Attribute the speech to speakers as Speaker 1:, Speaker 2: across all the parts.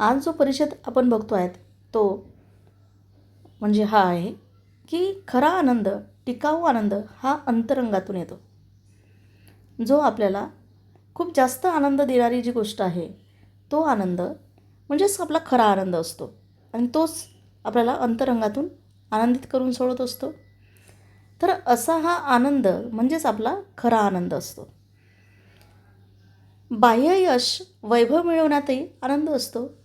Speaker 1: आज जो परिषद आपण बघतो आहेत तो म्हणजे हा आहे की खरा आनंद टिकाऊ आनंद हा अंतरंगातून येतो. जो आपल्याला खूप जास्त आनंद देणारी जी गोष्ट आहे तो आनंद म्हणजेच आपला खरा आनंद असतो. आणि तोच आपल्याला अंतरंगातून आनंदित करून सोडत असतो. तर असा हा आनंद म्हणजेच आपला खरा आनंद असतो. बाह्य यश वैभव मिळवण्यातही आनंद असतो.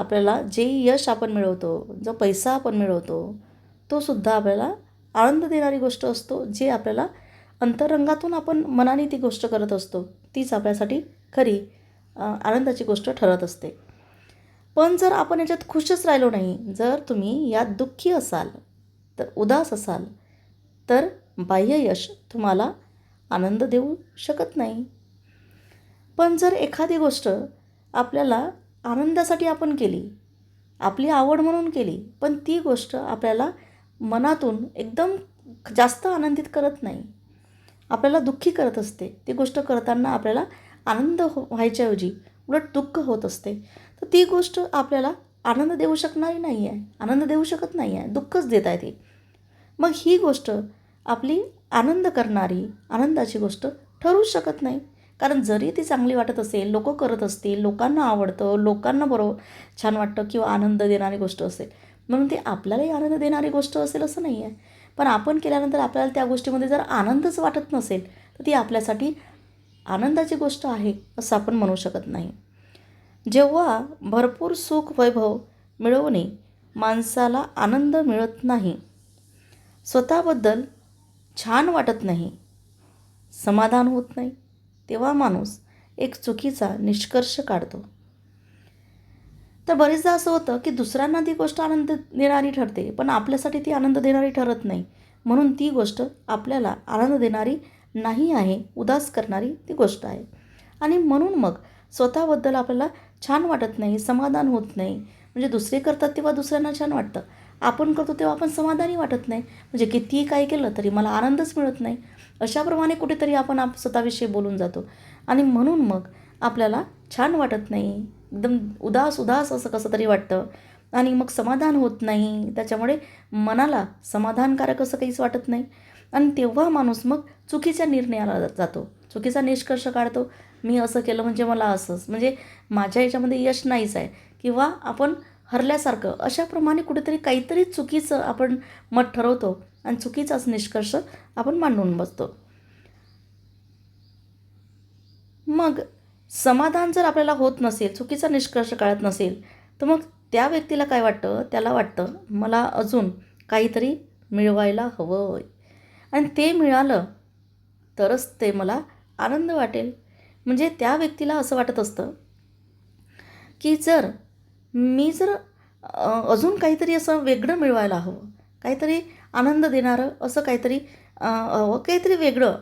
Speaker 1: आपल्याला जे यश आपण मिळवतो जो पैसा आपण मिळवतो तो सुद्धा आपल्याला आनंद देणारी गोष्ट असतो जे आपल्याला अंतरंगातून आपण मनाने ती गोष्ट करत असतो तीच आपल्यासाठी खरी आनंदाची गोष्ट ठरत असते. पण जर आपण याच्यात खुशच राहिलो नाही जर तुम्ही यात दुःखी असाल तर उदास असाल तर बाह्य यश तुम्हाला आनंद देऊ शकत नाही. पण जर एखादी गोष्ट आपल्याला आनंदासाठी आपण केली आपली आवड म्हणून केली पण ती गोष्ट आपल्याला मनातून एकदम जास्त आनंदित करत नाही. आपल्याला दुःखी करत असते. ती गोष्ट करताना आपल्याला आनंद हो व्हायच्याऐवजी उलट दुःख होत असते. तर ती गोष्ट आपल्याला आनंद देऊ शकणारी नाही आहे आनंद देऊ शकत नाही आहे दुःखच देत आहे ती. मग ही गोष्ट आपली आनंद करणारी आनंदाची गोष्ट ठरूच शकत नाही. कारण जरी ती चांगली वाटत असेल लोक करत असतील लोकांना आवडतं लोकांना बरोबर छान वाटतं किंवा आनंद देणारी गोष्ट असेल म्हणून ती आपल्यालाही आनंद देणारी गोष्ट असेल असं नाही आहे पण आपण केल्यानंतर आपल्याला त्या गोष्टीमध्ये जर आनंदच वाटत नसेल तर ती आपल्यासाठी आनंदाची गोष्ट आहे असं आपण म्हणू शकत नाही. जेव्हा भरपूर सुख वैभव मिळवणे माणसाला आनंद मिळत नाही स्वतःबद्दल छान वाटत नाही समाधान होत नाही तेव्हा माणूस एक चुकीचा निष्कर्ष काढतो. तर बरेचदा असं होतं की दुसऱ्यांना ती गोष्ट आनंद देणारी ठरते पण आपल्यासाठी ती आनंद देणारी ठरत नाही. म्हणून ती गोष्ट आपल्याला आनंद देणारी नाही आहे उदास करणारी ती गोष्ट आहे. आणि म्हणून मग स्वतःबद्दल आपल्याला छान वाटत नाही समाधान होत नाही. म्हणजे दुसरे करतात तेव्हा दुसऱ्यांना छान वाटतं. आपण करतो तेव्हा आपण समाधानी वाटत नाही. म्हणजे कितीही काय केलं तरी मला आनंदच मिळत नाही. अशाप्रमाणे कुठेतरी आपण आप स्वतःविषयी बोलून जातो. आणि म्हणून मग आपल्याला छान वाटत नाही. एकदम उदास उदास असं कसं तरी वाटतं. आणि मग समाधान होत नाही. त्याच्यामुळे मनाला समाधानकारक असं काहीच वाटत नाही. आणि तेव्हा माणूस मग चुकीच्या निर्णयाला जातो. चुकीचा निष्कर्ष काढतो. मी असं केलं म्हणजे मला असंच. म्हणजे माझ्या याच्यामध्ये यश नाहीच आहे. किंवा आपण हरल्यासारखं. अशाप्रमाणे कुठेतरी काहीतरी चुकीचं आपण मत ठरवतो आणि चुकीचाच निष्कर्ष आपण मांडून बसतो. मग समाधान जर आपल्याला होत नसेल चुकीचा निष्कर्ष काढत नसेल तर मग त्या व्यक्तीला काय वाटतं? त्याला वाटतं मला अजून काहीतरी मिळवायला हवं आणि ते मिळालं तरच ते मला आनंद वाटेल. म्हणजे त्या व्यक्तीला असं वाटत असतं की जर मी जर अजून काहीतरी असं वेगळं मिळवायला हवं काहीतरी आनंद देणारं असं काहीतरी हवं काहीतरी वेगळं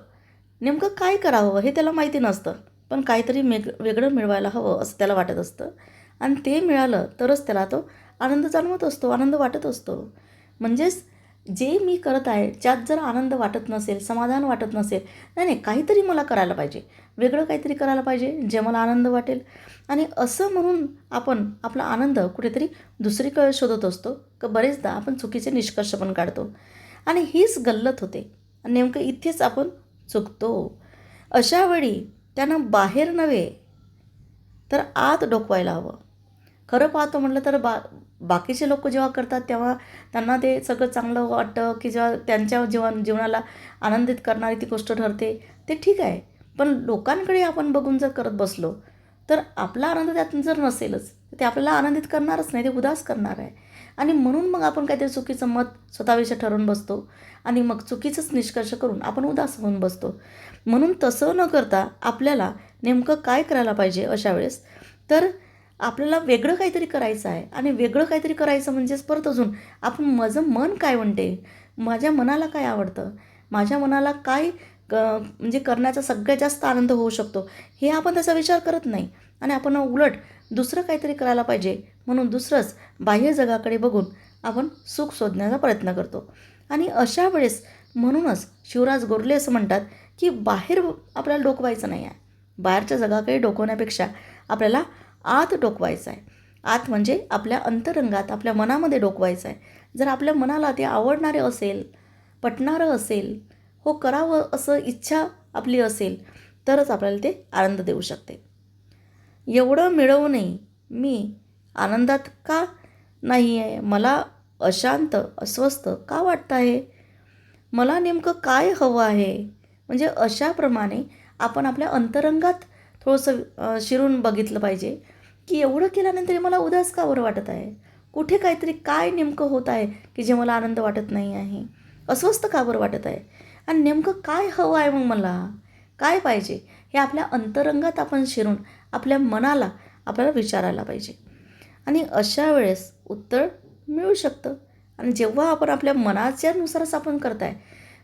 Speaker 1: नेमकं काय करावं हे त्याला माहिती नसतं. पण काहीतरी मेग वेगळं मिळवायला हवं असं त्याला वाटत असतं. आणि ते मिळालं तरच त्याला तो आनंद जाणवत असतो आनंद वाटत असतो. म्हणजेच जे मी करत आहे ज्यात जर आनंद वाटत नसेल समाधान वाटत नसेल नाही नाही काहीतरी मला करायला पाहिजे. वेगळं काहीतरी करायला पाहिजे जे मला आनंद वाटेल. आणि असं म्हणून आपण आपला आनंद कुठेतरी दुसरीकडे शोधत असतो का बरेचदा आपण चुकीचे निष्कर्ष पण काढतो. आणि हीच गल्लत होते. नेमकं इथेच आपण चुकतो. अशा वेळी त्यानं बाहेर नव्हे तर आत डोकवायला हवं. खरं पाहतो म्हटलं तर बा बाकीचे लोक जेव्हा करतात तेव्हा त्यांना ते सगळं चांगलं वाटतं की जेव्हा त्यांच्या जीवन जीवनाला आनंदित करणारी ती गोष्ट ठरते ते ठीक आहे. पण लोकांकडे आपण बघून जर करत बसलो तर आपला आनंद त्यात जर नसेलच ते आपल्याला आनंदित करणारच नाही ते उदास करणार आहे. आणि म्हणून मग आपण काहीतरी चुकीचं मत स्वतःविषयी ठरवून बसतो आणि मग चुकीचंच निष्कर्ष करून आपण उदास होऊन बसतो. म्हणून तसं न करता आपल्याला नेमकं काय करायला पाहिजे अशा वेळेस? तर आपल्याला वेगळं काहीतरी करायचं आहे. आणि वेगळं काहीतरी करायचं म्हणजेच परत अजून आपण माझं मन काय म्हणते? माझ्या मनाला काय आवडतं? माझ्या मनाला काय क म्हणजे करण्याचा सगळ्यात जास्त आनंद होऊ शकतो? हे आपण त्याचा विचार करत नाही. आणि आपण उलट दुसरं काहीतरी करायला पाहिजे. म्हणून दुसरंच बाह्य जगाकडे बघून आपण सुख शोधण्याचा प्रयत्न करतो. आणि अशा वेळेस म्हणूनच शिवराज गोरले असं म्हणतात की बाहेर आपल्याला डोकवायचं नाही आहे. बाहेरच्या जगाकडे डोकवण्यापेक्षा आपल्याला आत डोकवायचं आहे. आत म्हणजे आपल्या अंतरंगात आपल्या मनामध्ये डोकवायचं आहे. जर आपल्या मनाला ते आवडणारे असेल पटणारं असेल हो करावं असं इच्छा आपली असेल तरच आपल्याला ते आनंद देऊ शकते. एवढं मिळवूनही मी आनंदात का नाही आहे? मला अशांत अस्वस्थ का वाटतं आहे? मला नेमकं काय हवं आहे? म्हणजे अशाप्रमाणे आपण आपल्या अंतरंगात थोडंसं शिरून बघितलं पाहिजे. की एवढं केल्यानंतर मला उदास का बरं वाटत आहे? कुठे काहीतरी काय नेमकं होत आहे की जे मला आनंद वाटत नाही आहे? अस्वस्थ का बरं वाटत आहे? आणि नेमकं काय हवं आहे मग मला? काय पाहिजे? हे आपल्या अंतरंगात आपण शिरून आपल्या मनाला आपल्याला विचारायला पाहिजे. आणि अशा वेळेस उत्तर मिळू शकतं. आणि जेव्हा आपण आपल्या मनाच्यानुसारच आपण करताय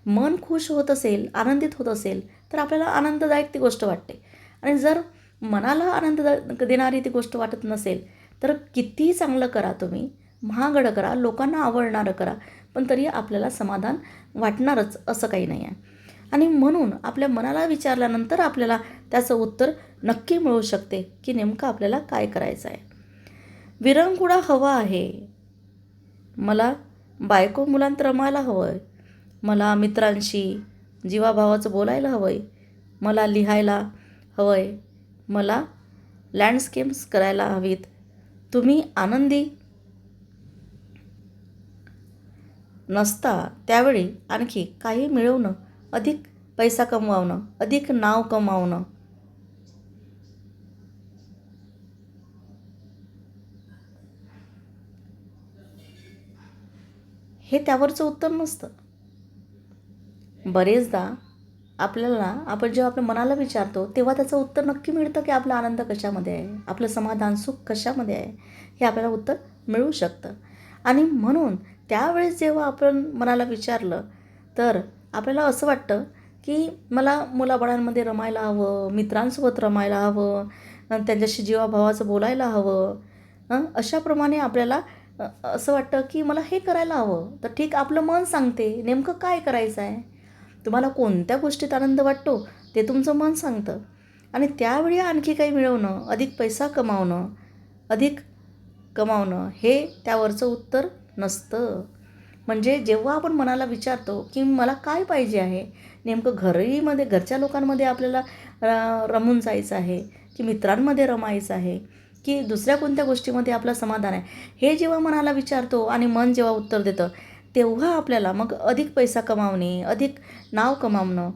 Speaker 1: मन खुश होत असेल आनंदित होत असेल तर आपल्याला आनंददायक ती गोष्ट वाटते. आणि जर मनाला आनंद देणारी ती गोष्ट वाटत नसेल तर कितीही चांगलं करा तुम्ही. महागडं करा लोकांना आवडणारं करा पण तरी आपल्याला समाधान वाटणारच असं काही नाही आहे. आणि म्हणून आपल्या मनाला विचारल्यानंतर आपल्याला त्याचं उत्तर नक्की मिळू शकते की नेमकं आपल्याला काय करायचं आहे. विरंगुळा हवा आहे. मला बायको मुलांत रमायला हवं आहे मला मित्रांशी जीवाभावाचं बोलायला हवं आहे मला लिहायला हवं आहे मला लँडस्केप्स करायला हवीत. तुम्ही आनंदी नसता त्यावेळी आणखी काही मिळवणं अधिक पैसा कमवावणं अधिक नाव कमावणं. हे त्यावरचं उत्तर नसतं. बरेचदा आपल्याला आपण जेव्हा आपल्या मनाला विचारतो तेव्हा त्याचं उत्तर नक्की मिळतं की आपला आनंद कशामध्ये आहे? आपलं समाधान सुख कशामध्ये आहे? हे आपल्याला उत्तर मिळू शकतं. आणि म्हणून त्यावेळेस जेव्हा आपण मनाला विचारलं तर आपल्याला असं वाटतं की मला मुलाबाळांमध्ये रमायला हवं मित्रांसोबत रमायला हवं त्यांच्याशी जीवाभावाचं बोलायला हवं अशाप्रमाणे आपल्याला असं वाटतं की मला हे करायला हवं. तर ठीक आपलं मन सांगते नेमकं काय करायचं आहे? तुम्हाला कोणत्या गोष्टीत आनंद वाटतो ते तुमचं मन सांगतं. आणि त्यावेळी आणखी काही मिळवणं अधिक पैसा कमावणं अधिक कमावणं हे त्यावरचं उत्तर नसतं. म्हणजे जेव्हा आपण मनाला विचारतो की मला काय पाहिजे आहे नेमकं घरीमध्ये घरच्या लोकांमध्ये आपल्याला रमून जायचं आहे की मित्रांमध्ये रमायचं आहे की दुसऱ्या कोणत्या गोष्टीमध्ये आपलं समाधान आहे हे जेव्हा मनाला विचारतो आणि मन जेव्हा उत्तर देतं तेव्हा आपल्याला मग अधिक पैसा कमावणे अधिक नाव कमावणं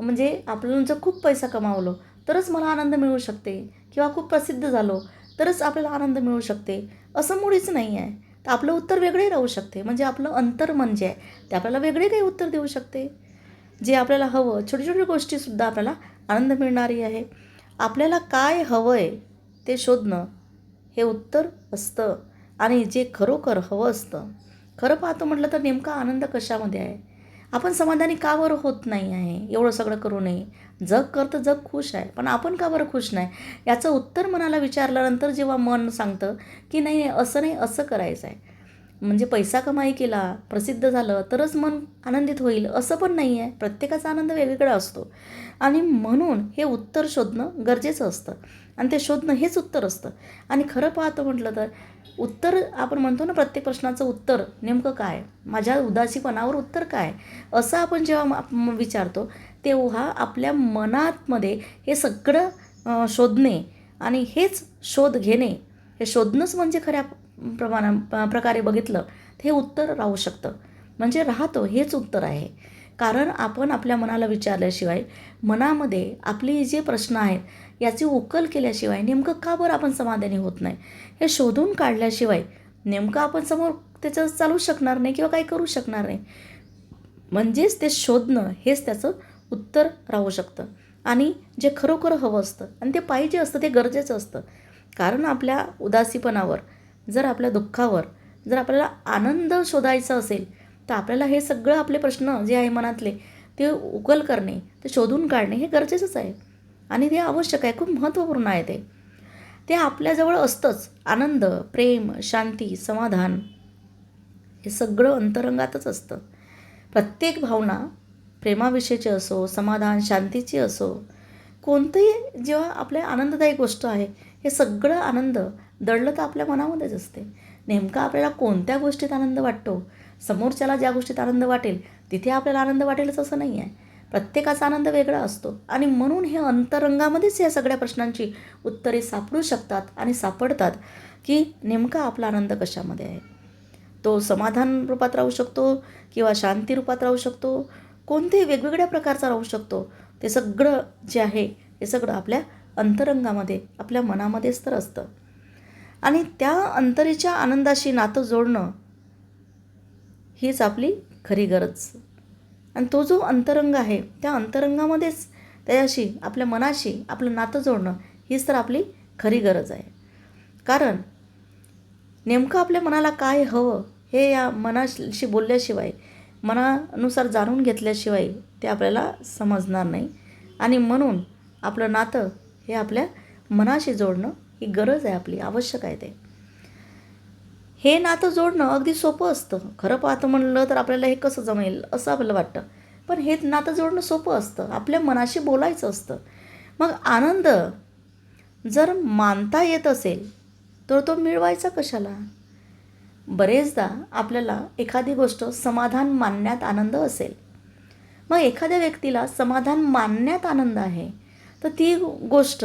Speaker 1: म्हणजे आपण जर खूप पैसा कमावलो तरच मला आनंद मिळू शकते किंवा खूप प्रसिद्ध झालो तरच आपल्याला आनंद मिळू शकते. असं मुळीच नाही आहे. तर आपलं उत्तर वेगळे राहू शकते. म्हणजे आपलं अंतर्मन जे म्हणजे आहे. ते आपल्याला वेगळे काही उत्तर देऊ शकते. जे आपल्याला हवं छोटी छोटी गोष्टीसुद्धा आपल्याला आनंद मिळणारी आहे. आपल्याला काय हवं आहे ते शोधणं हे उत्तर असतं. आणि जे खरोखर हवं असतं खरं पाहतो म्हटलं तर नेमका आनंद कशामध्ये आहे? आपण समाधानी का बरं होत नाही आहे? एवढं सगळं करू नये. जग करतं जग खुश आहे. पण आपण का बरं खुश नाही? याचं उत्तर मनाला विचारल्यानंतर जेव्हा मन सांगतं की नाही असं नाही असं करायचं आहे. म्हणजे पैसा कमाई केला प्रसिद्ध झालं तरच मन आनंदित होईल. असं पण नाही आहे. प्रत्येकाचा आनंद वेगवेगळा असतो. आणि म्हणून हे उत्तर शोधणं गरजेचं असतं. आणि ते शोधणं हेच उत्तर असतं. आणि खरं पाहतं म्हटलं तर उत्तर आपण म्हणतो ना प्रत्येक प्रश्नाचं उत्तर नेमकं काय? माझ्या उदासीपणावर उत्तर काय? असं आपण जेव्हा विचारतो तेव्हा आपल्या मनातमध्ये हे सगळं शोधणे आणि हेच शोध घेणे हे शोधणंच म्हणजे खऱ्या प्रमाणा प्रकारे बघितलं तर हे उत्तर राहू शकतं. म्हणजे राहतो हेच उत्तर आहे. कारण आपण आपल्या मनाला विचारल्याशिवाय मनामध्ये आपले जे प्रश्न आहेत याची उकल केल्याशिवाय नेमकं का बरं आपण समाधानी होत नाही? हे शोधून काढल्याशिवाय नेमकं आपण समोर त्याचं चालू शकणार नाही किंवा काही करू शकणार नाही. म्हणजेच ते शोधणं हेच त्याचं उत्तर राहू शकतं. आणि जे खरोखर हवं असतं आणि ते पाहिजे असतं ते गरजेचं असतं. कारण आपल्या उदासीपणावर जर आपल्या दुःखावर जर आपल्याला आनंद शोधायचा असेल तर आपल्याला हे सगळं आपले प्रश्न जे आहे मनातले ते उकल करणे ते शोधून काढणे हे गरजेचंच आहे. आणि ते आवश्यक आहे खूप महत्त्वपूर्ण आहे ते. ते आपल्याजवळ असतंच. आनंद प्रेम शांती समाधान हे सगळं अंतरंगातच असतं. प्रत्येक भावना प्रेमाविषयीची असो समाधान शांतीची असो कोणतंही जेव्हा आपल्या आनंददायी गोष्ट आहे हे सगळं आनंद दडलं तर आपल्या मनामध्येच असते. नेमका आपल्याला कोणत्या गोष्टीत आनंद वाटतो? समोरच्याला ज्या गोष्टीत आनंद वाटेल तिथे आपल्याला आनंद वाटेलच असं नाही आहे प्रत्येकाचा आनंद वेगळा असतो. आणि म्हणून हे अंतरंगामध्येच या सगळ्या प्रश्नांची उत्तरे सापडू शकतात आणि सापडतात की नेमका आपला आनंद कशामध्ये आहे? तो समाधान रूपात राहू शकतो किंवा शांती रूपात राहू शकतो? कोणतेही वेगवेगळ्या प्रकारचा राहू शकतो. ते सगळं जे आहे हे सगळं आपल्या अंतरंगामध्ये आपल्या मनामध्येच तर असतं. आणि त्या अंतरीच्या आनंदाशी नातं जोडणं हीच आपली खरी गरज. आणि तो जो अंतरंग आहे त्या अंतरंगामध्येच त्याच्याशी आपल्या मनाशी आपलं नातं जोडणं हीच तर आपली खरी गरज आहे. कारण नेमकं आपल्या मनाला काय हवं हे या मनाशी बोलल्याशिवाय मनानुसार जाणून घेतल्याशिवाय ते आपल्याला समजणार नाही. आणि म्हणून आपलं नातं हे आपल्या मनाशी जोडणं ही गरज आहे आपली आवश्यक आहे ते. हे नातं जोडणं अगदी सोपं असतं. खरं पाहतं म्हणलं तर आपल्याला हे कसं जमेल असं आपल्याला वाटतं. पण हे नातं जोडणं सोपं असतं. आपल्या मनाशी बोलायचं असतं. मग आनंद जर मानता येत असेल तर तो मिळवायचा कशाला? बरेचदा आपल्याला एखादी गोष्ट समाधान मानण्यात आनंद असेल. मग एखाद्या व्यक्तीला समाधान मानण्यात आनंद आहे तर ती गोष्ट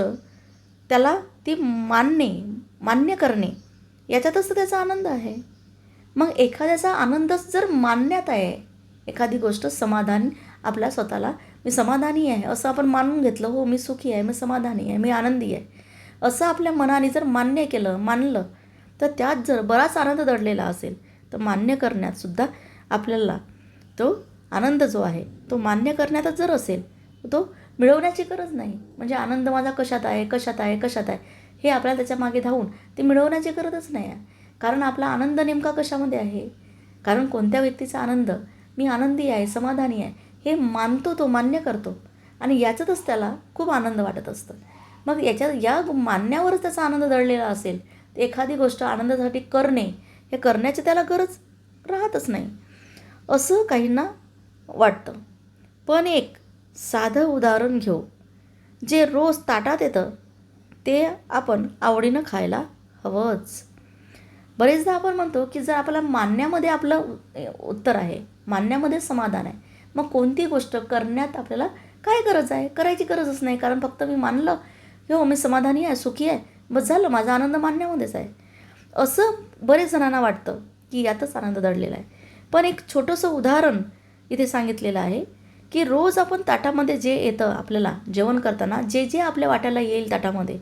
Speaker 1: त्याला ती मानणे मान्य करणे याच्यातच तर त्याचा आनंद आहे. मग एखाद्याचा आनंदच जर मानण्यात आहे एखादी गोष्ट समाधान आपल्या स्वतःला मी समाधानी आहे असं आपण मानून घेतलं हो मी सुखी आहे मी समाधानी आहे मी आनंदी आहे. असं आपल्या मनाने जर मान्य केलं मानलं तर त्यात जर बराच आनंद दडलेला असेल तर मान्य करण्यातसुद्धा आपल्याला तो आनंद जो आहे तो मान्य करण्यातच जर असेल तो मिळवण्याची गरज नाही. म्हणजे आनंद माझा कशात आहे कशात आहे कशात आहे? हे आपल्याला त्याच्यामागे धावून ते मिळवण्याची गरजच नाही आहे. कारण आपला आनंद नेमका कशामध्ये आहे? कारण कोणत्या व्यक्तीचा आनंद? मी आनंदी आहे समाधानी आहे हे मानतो तो मान्य करतो. आणि याच्यातच त्याला खूप आनंद वाटत असतं. मग याच्या या मानण्यावरच त्याचा आनंद दडलेला असेल तर एखादी गोष्ट आनंदासाठी करणे हे करण्याची त्याला गरज राहतच नाही. असं काहींना वाटतं. पण एक साधं उदाहरण घेऊ. जे रोज ताटात येतं ते आपण आवडीनं खायला हवंच. बरेचदा आपण म्हणतो की जर आपल्याला मानण्यामध्ये आपलं उत्तर आहे मानण्यामध्ये समाधान आहे मग कोणती गोष्ट करण्यात आपल्याला काय गरज आहे? करायची गरजच नाही कारण फक्त मी मानलं की हो मी समाधानी आहे सुखी आहे बस झालं माझा आनंद मानण्यामध्येच आहे. असं बरेच जणांना वाटतं की यातच आनंद दडलेला आहे. पण एक छोटंसं उदाहरण इथे सांगितलेलं आहे की रोज आपण ताटामध्ये जे येतं आपल्याला जेवण करताना जे जे आपल्या वाट्याला येईल ताटामध्ये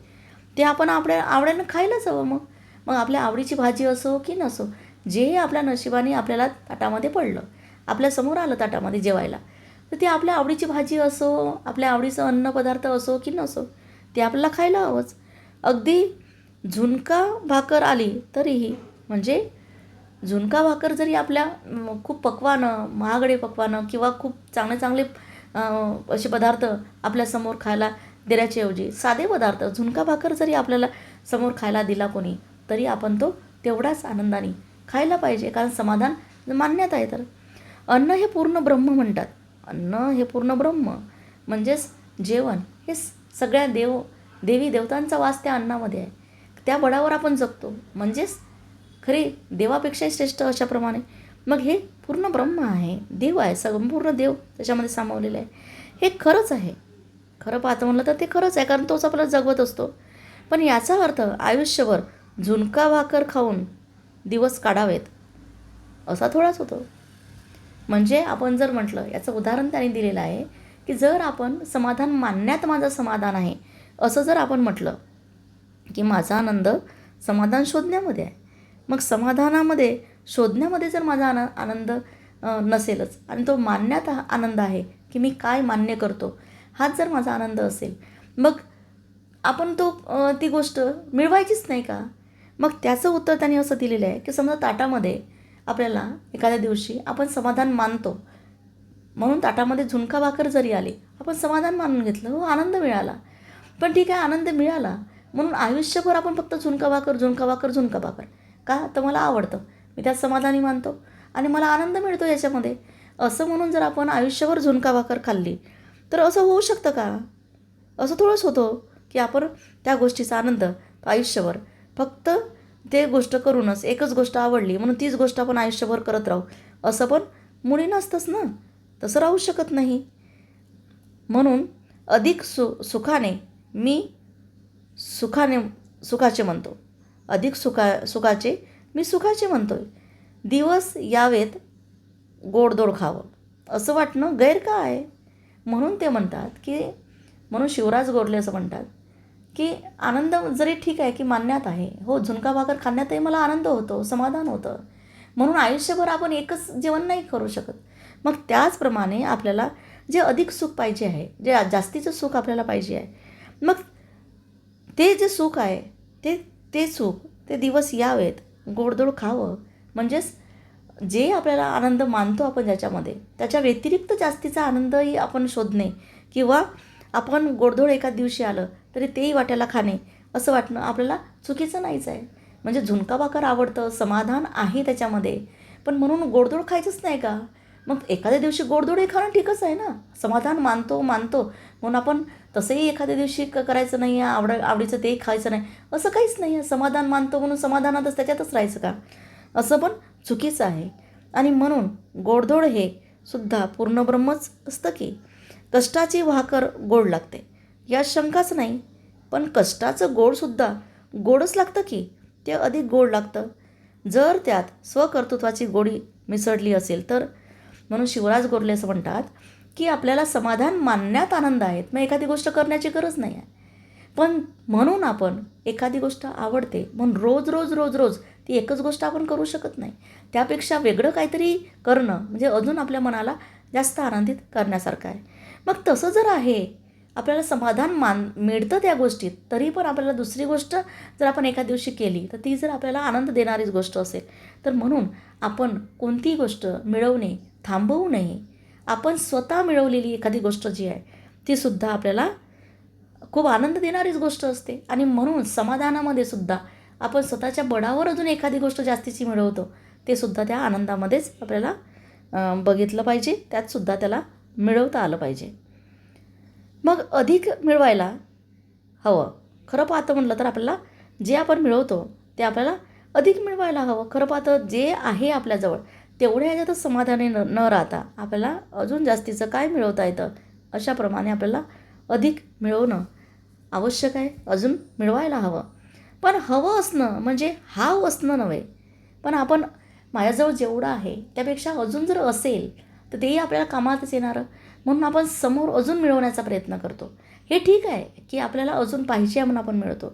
Speaker 1: ते आपण आपल्या आवड्यानं खायलाच हवं मग. मग आपल्या आवडीची भाजी असो की नसो जे आपल्या नशिबाने आपल्याला ताटामध्ये पडलं आपल्यासमोर आलं ताटामध्ये जेवायला तर ते आपल्या आवडीची भाजी असो आपल्या आवडीचं अन्नपदार्थ असो की नसो ते आपल्याला खायला हवंच. अगदी झुणका भाकर आली तरीही म्हणजे झुणका भाकर जरी आपल्या खूप पकवानं महागडे पकवानं किंवा खूप चांगले चांगले असे पदार्थ आपल्यासमोर खायला देण्याच्याऐवजी साधे पदार्थ झुणका भाकर जरी आपल्याला समोर खायला दिला कोणी तरी आपण तो तेवढाच आनंदाने खायला पाहिजे कारण समाधान मान्यात आहे तर. अन्न हे पूर्ण ब्रह्म म्हणतात. अन्न हे पूर्ण ब्रह्म म्हणजेच जेवण हे सगळ्या देव देवी देवतांचा वास त्या अन्नामध्ये आहे. त्या बळावर आपण जगतो म्हणजेच खरी देवापेक्षाही श्रेष्ठ अशाप्रमाणे. मग हे पूर्ण ब्रह्म आहे देव आहे संपूर्ण देव त्याच्यामध्ये सामावलेलं आहे. हे खरंच आहे. खरं पाहतं म्हणलं तर ते खरंच आहे कारण तोच आपल्याला जगवत असतो. पण याचा अर्थ आयुष्यभर झुणका भाकर खाऊन दिवस काढावेत असा थोडाच होतो. म्हणजे आपण जर म्हटलं याचं उदाहरण त्याने दिलेलं आहे की जर आपण समाधान मानण्यात माझं समाधान आहे असं जर आपण म्हटलं की माझा आनंद समाधान शोधण्यामध्ये आहे मग समाधानामध्ये शोधण्यामध्ये जर माझा आन आनंद नसेलच आणि तो मानण्यात हा आनंद आहे की मी काय मान्य करतो हाच जर माझा आनंद असेल मग आपण तो ती गोष्ट मिळवायचीच नाही का? मग त्याचं उत्तर त्यांनी असं दिलेलं आहे की समजा ताटामध्ये आपल्याला एखाद्या दिवशी आपण समाधान मानतो. म्हणून ताटामध्ये झुणका भाकर जरी आली आपण समाधान मानून घेतलं हो आनंद मिळाला. पण ठीक आहे आनंद मिळाला. म्हणून आयुष्यभर आपण फक्त झुणका भाकर झुणका भाकर झुणका भाकर. का? तर मला आवडतं. मी त्यात समाधानी मानतो. आणि मला आनंद मिळतो याच्यामध्ये. असं म्हणून जर आपण आयुष्यभर झुणका भाकर खाल्ली तर असं होऊ शकतं का? असं थोडंच होतं की आपण त्या गोष्टीचा आनंद आयुष्यभर फक्त ते गोष्ट करूनच एकच गोष्ट आवडली म्हणून तीच गोष्ट आपण आयुष्यभर करत राहू. असं पण मुळी नसतंच ना? तसं राहू शकत नाही. म्हणून अधिक सु सुखाने मी सुखाने सुखाचे म्हणतो. अधिक सुखा सुखाचे मी सुखाचे म्हणतोय. दिवस यावेत गोडदोड खावं. असं वाटणं गैर का आहे म्हणून ते म्हणतात की म्हणून शिवराज गोडले असं म्हणतात की आनंद जरी ठीक आहे की मान्यात आहे हो झुणका भाकर खाण्यातही मला आनंद होतो समाधान होतं. म्हणून आयुष्यभर आपण एकच जेवण नाही करू शकत. मग त्याचप्रमाणे आपल्याला जे अधिक सुख पाहिजे आहे जे जास्तीचं सुख आपल्याला पाहिजे आहे मग ते जे सुख आहे ते ते सुख ते दिवस यावेत. गोडधोड खावं म्हणजेच जे आपल्याला आनंद मानतो आपण ज्याच्यामध्ये त्याच्या व्यतिरिक्त जास्तीचा आनंदही आपण शोधणे किंवा आपण गोडधोड एका दिवशी आलं तरी तेही वाट्याला खाणे असं वाटणं आपल्याला चुकीचं नाहीच आहे. म्हणजे झुणका भाकर आवडतं समाधान आहे त्याच्यामध्ये पण म्हणून गोडधोड खायचंच नाही का? मग एखाद्या दिवशी गोडधोड हे खाणं ठीकच आहे ना? समाधान मानतो मानतो. म्हणून आपण तसंही एखाद्या दिवशी क करायचं नाही आहे आवड आवडीचं तेही खायचं नाही असं काहीच नाही आहे. समाधान मानतो म्हणून समाधानातच त्याच्यातच राहायचं का? असं पण चुकीचं आहे. आणि म्हणून गोडधोड हे सुद्धा पूर्णब्रह्मच असतं की कष्टाची भाकर गोड लागते. यात शंकाच नाही पण कष्टाचं गोडसुद्धा गोडच लागतं की ते अधिक गोड लागतं. जर त्यात स्वकर्तृत्वाची गोडी मिसळली असेल तर म्हणून शिवराज गोरले असं म्हणतात की आपल्याला समाधान मानण्यात आनंद आहेत मग एखादी गोष्ट करण्याची गरज नाही आहे. पण म्हणून आपण एखादी गोष्ट आवडते म्हणून रोज रोज रोज रोज ती एकच गोष्ट आपण करू शकत नाही. त्यापेक्षा वेगळं काहीतरी करणं म्हणजे अजून आपल्या मनाला जास्त आनंदित करण्यासारखं आहे. मग तसं जर आहे आपल्याला समाधान मान मिळतं त्या गोष्टीत तरी पण आपल्याला दुसरी गोष्ट जर आपण एका दिवशी केली तर ती जर आपल्याला आनंद देणारीच गोष्ट असेल तर म्हणून आपण कोणतीही गोष्ट मिळवणे थांबवू नये. आपण स्वतः मिळवलेली एखादी गोष्ट जी आहे तीसुद्धा आपल्याला खूप आनंद देणारीच गोष्ट असते. आणि म्हणून समाधानामध्ये सुद्धा आपण स्वतःच्या बळावर अजून एखादी गोष्ट जास्तीची मिळवतो ते सुद्धा त्या आनंदामध्येच आपल्याला बघितलं पाहिजे. त्यातसुद्धा त्याला मिळवता आलं पाहिजे. मग अधिक मिळवायला हवं. खरं पाहतं म्हटलं तर आपल्याला जे आपण मिळवतो ते आपल्याला अधिक मिळवायला हवं. खरं पाहतं जे आहे आपल्याजवळ तेवढ्या ह्याच्यातच समाधानी न न राहता आपल्याला अजून जास्तीचं काय मिळवता येतं अशाप्रमाणे आपल्याला अधिक मिळवणं आवश्यक आहे अजून मिळवायला हवं. पण हवं असणं म्हणजे हाव असणं नव्हे. पण आपण माझ्याजवळ जेवढं आहे त्यापेक्षा अजून जर असेल तर तेही आपल्याला कामातच येणारं. म्हणून आपण समोर अजून मिळवण्याचा प्रयत्न करतो. हे ठीक आहे की आपल्याला अजून पाहिजे आहे म्हणून आपण मिळतो.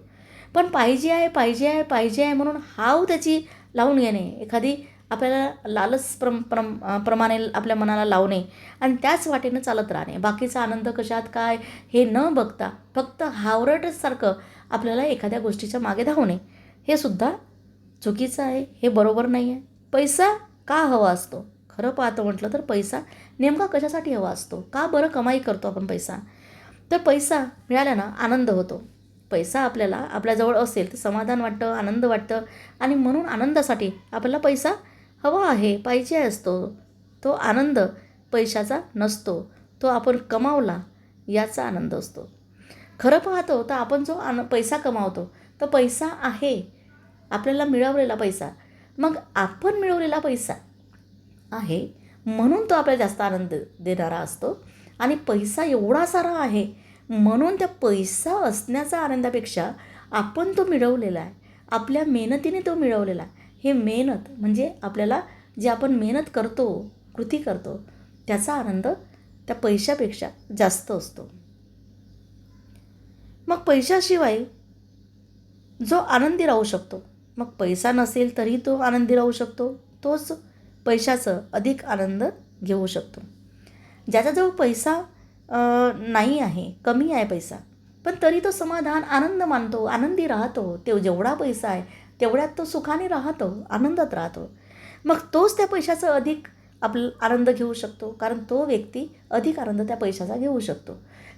Speaker 1: पण पाहिजे आहे पाहिजे आहे पाहिजे आहे म्हणून हाव त्याची लावून घेणे एखादी आपल्याला लालच प्रम प्रम प्रमाणे आपल्या मनाला लावणे आणि त्याच वाटेनं चालत राहणे बाकीचा आनंद कशात काय हे न बघता फक्त हावरटसारखं आपल्याला एखाद्या गोष्टीच्या मागे धावणे हे सुद्धा चुकीचं आहे. हे बरोबर नाही आहे पैसा का हवा असतो? खरं पाहतं म्हटलं तर पैसा नेमका कशासाठी हवा असतो? का बरं कमाई करतो आपण पैसा? तर पैसा मिळाल्यानं आनंद होतो. पैसा आपल्याला आपल्याजवळ असेल तर समाधान वाटतं आनंद वाटतं. आणि म्हणून आनंदासाठी आपल्याला पैसा हवा आहे पाहिजे असतो. तो आनंद पैशाचा नसतो. तो आपण कमावला याचा आनंद असतो. खरं पाहतो तर आपण जो आन पैसा कमावतो तर पैसा आहे. आपल्याला मिळवलेला पैसा. मग आपण मिळवलेला पैसा आहे म्हणून तो आपल्याला जास्त आनंद देणारा असतो. आणि पैसा एवढा सारा आहे म्हणून त्या पैसा असण्याचा आनंदापेक्षा आपण तो मिळवलेला आहे. आपल्या मेहनतीने तो मिळवलेला आहे. हे मेहनत म्हणजे आपल्याला जे आपण मेहनत करतो कृती करतो त्याचा आनंद त्या पैशापेक्षा जास्त असतो. मग पैशाशिवाय जो आनंदी राहू शकतो मग पैसा नसेल तरी तो आनंदी राहू शकतो तोच पैशाचं अधिक आनंद घेऊ शकतो. ज्याच्याजवळ पैसा नाही आहे कमी आहे पैसा पण तरी तो समाधान आनंद मानतो आनंदी राहतो तो जेवढा पैसा आहे तेवढ्यात तो सुखाने राहतो आनंदात राहतो. मग तोच त्या पैशाचं अधिक आपलं आनंद घेऊ शकतो. कारण तो व्यक्ती अधिक आनंद त्या पैशाचा घेऊ शकतो.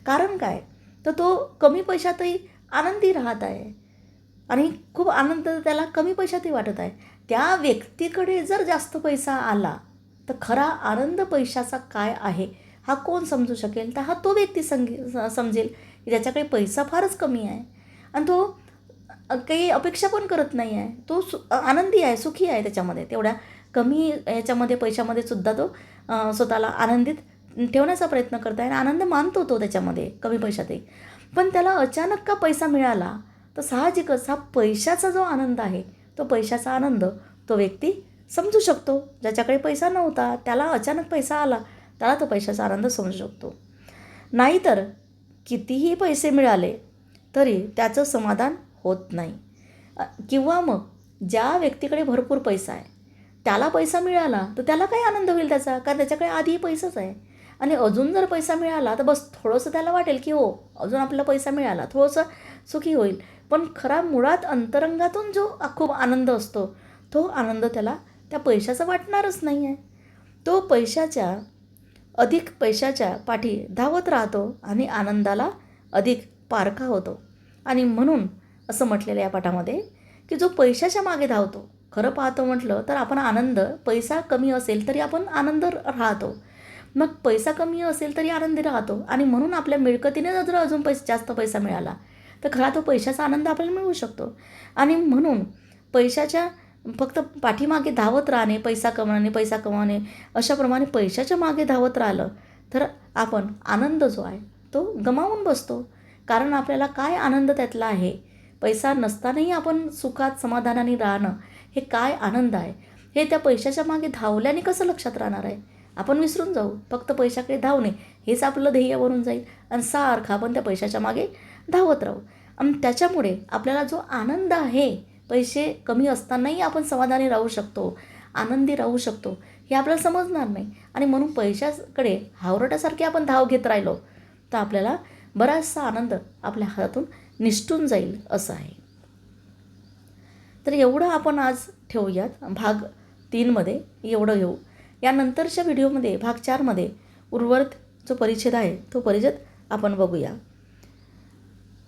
Speaker 1: कारण काय? तर तो कमी पैशातही आनंदी राहत आहे. आणि खूप आनंद त्याला कमी पैशातही वाटत आहे. त्या व्यक्तीकडे जर जास्त पैसा आला तर खरा आनंद पैशाचा काय आहे? हा कोण समजू शकेल? तर हा तो व्यक्ती संगे समजेल की ज्याच्याकडे पैसा फारच कमी आहे. आणि तो काही अपेक्षा पण करत नाही आहे तो सु आनंदी आहे सुखी आहे त्याच्यामध्ये. तेवढ्या कमी याच्यामध्ये पैशामध्ये सुद्धा तो स्वतःला आनंदित ठेवण्याचा प्रयत्न करत आहे आणि आनंद मानतो तो त्याच्यामध्ये कमी पैशातही. पण त्याला अचानक का पैसा मिळाला तर साहजिकच हा पैशाचा जो आनंद आहे तो पैशाचा आनंद तो व्यक्ती समजू शकतो. ज्याच्याकडे पैसा नव्हता त्याला अचानक पैसा आला त्याला तो पैशाचा आनंद समजू शकतो. नाहीतर कितीही पैसे मिळाले तरी त्याचं समाधान होत नाही. किंवा मग ज्या व्यक्तीकडे भरपूर पैसा आहे त्याला पैसा मिळाला तर त्याला काय आनंद होईल त्याचा? कारण त्याच्याकडे आधी पैसाच आहे. आणि अजून जर पैसा मिळाला तर बस थोडंसं त्याला वाटेल की हो अजून आपला पैसा मिळाला थोडंसं सुखी होईल. पण खरा मुळात अंतरंगातून जो खूप आनंद असतो तो आनंद त्याला त्या पैशाचा वाटणारच नाही आहे तो पैशाच्या अधिक पैशाच्या पाठी धावत राहतो आणि आनंदाला अधिक पारखा होतो. आणि म्हणून असं म्हटलेलं या पाठामध्ये की जो पैशाच्या मागे धावतो खरं पाहतो म्हटलं तर आपण आनंद पैसा कमी असेल तरी आपण आनंद राहतो. मग पैसा कमी असेल तरी आनंदी राहतो आणि म्हणून आपल्या मिळकतीने जर अजून पैसा जास्त पैसा मिळाला तर खरा तो पैशाचा आनंद आपल्याला मिळू शकतो. आणि म्हणून पैशाच्या फक्त पाठीमागे धावत राहणे पैसा कमवणे पैसा कमावणे अशाप्रमाणे पैशाच्या मागे धावत राहिलं तर आपण आनंद जो आहे तो गमावून बसतो. कारण आपल्याला काय आनंद त्यातला आहे पैसा नसतानाही आपण सुखात समाधानाने राहणं हे काय आनंद आहे? हे त्या पैशाच्या मागे धावल्याने कसं लक्षात राहणार आहे? आपण विसरून जाऊ. फक्त पैशाकडे धावणे हेच आपलं ध्येय बनून जाईल आणि सारखं आपण त्या पैशाच्या मागे धावत राहू. आणि त्याच्यामुळे आपल्याला जो आनंद आहे पैसे कमी असतानाही आपण समाधानी राहू शकतो आनंदी राहू शकतो हे आपल्याला समजणार नाही. आणि म्हणून पैशाकडे हावरटासारखे आपण धाव घेत राहिलो तर आपल्याला बराचसा आनंद आपल्या हातातून निष्ठून जाईल असं आहे. तर एवढं आपण आज ठेवूयात. भाग तीनमध्ये एवढं घेऊ. यानंतरच्या व्हिडिओमध्ये भाग चारमध्ये उर्वरित जो परिच्छेद आहे तो परिच्छेद आपण बघूया.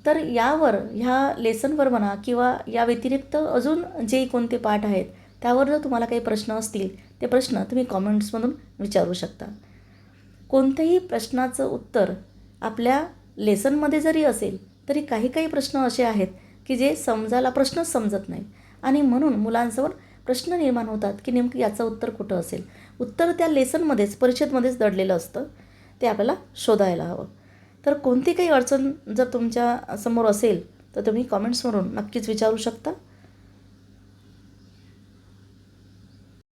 Speaker 1: तर यावर ह्या लेसनवर म्हणा किंवा या व्यतिरिक्त अजून जे कोणते पाठ आहेत त्यावर जर तुम्हाला काही प्रश्न असतील ते प्रश्न तुम्ही कॉमेंट्समधून विचारू शकता. कोणत्याही प्रश्नाचं उत्तर आपल्या लेसनमध्ये जरी असेल तरी काही काही प्रश्न असे आहेत की जे समजायला प्रश्नच समजत नाही. आणि म्हणून मुलांसमोर प्रश्न निर्माण होतात की नेमकं याचं उत्तर कुठं असेल? उत्तर त्या लेसनमध्येच परिषदमध्येच दडलेलं असतं. ते आपल्याला शोधायला हवं. तर कोणती काही अडचण जर तुमच्यासमोर असेल तर तुम्ही कॉमेंट्सवरून नक्कीच विचारू शकता.